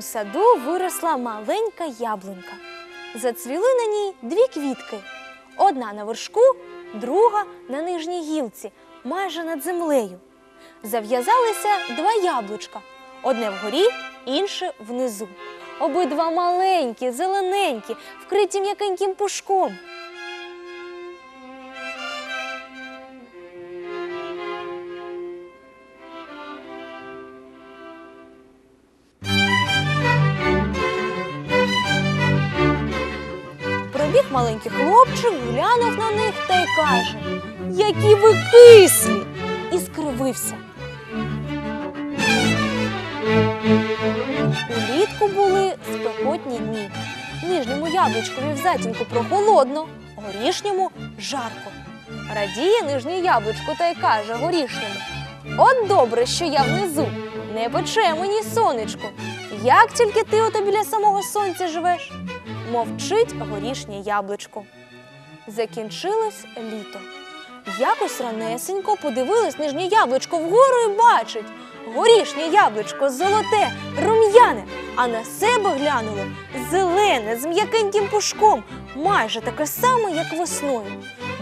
Саду виросла маленька яблунька. Зацвіли на ній дві квітки: одна на вершку, друга на нижній гілці, майже над землею. Зав'язалися два яблучка: одне вгорі, інше внизу. Обидва маленькі, зелененькі, вкриті м'якеньким пушком. Пробіг маленький хлопчик, глянув на них та й каже: Які ви кислі! І скривився. Улітку були спекотні дні. Нижньому яблучкові в затінку прохолодно, горішньому жарко. Радіє нижнє яблучко та й каже горішньому: От добре, що я внизу, не пече мені сонечко. Як тільки ти ото біля самого сонця живеш? Мовчить горішнє яблучко. Закінчилось літо. Якось ранесенько подивилось нижнє яблучко вгору і бачить. Горішнє яблучко золоте, рум'яне, а на себе глянуло зелене, з м'якеньким пушком, майже таке саме, як весною.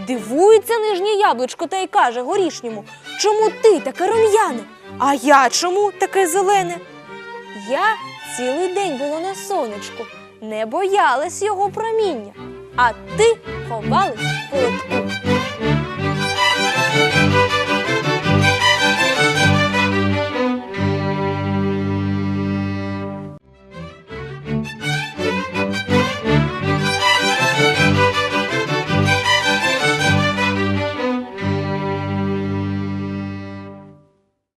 Дивується нижнє яблучко та й каже горішньому, чому ти таке рум'яне? А я чому таке зелене? Я цілий день була на сонечку, не боялись його проміння, а ти ховалась в холодку.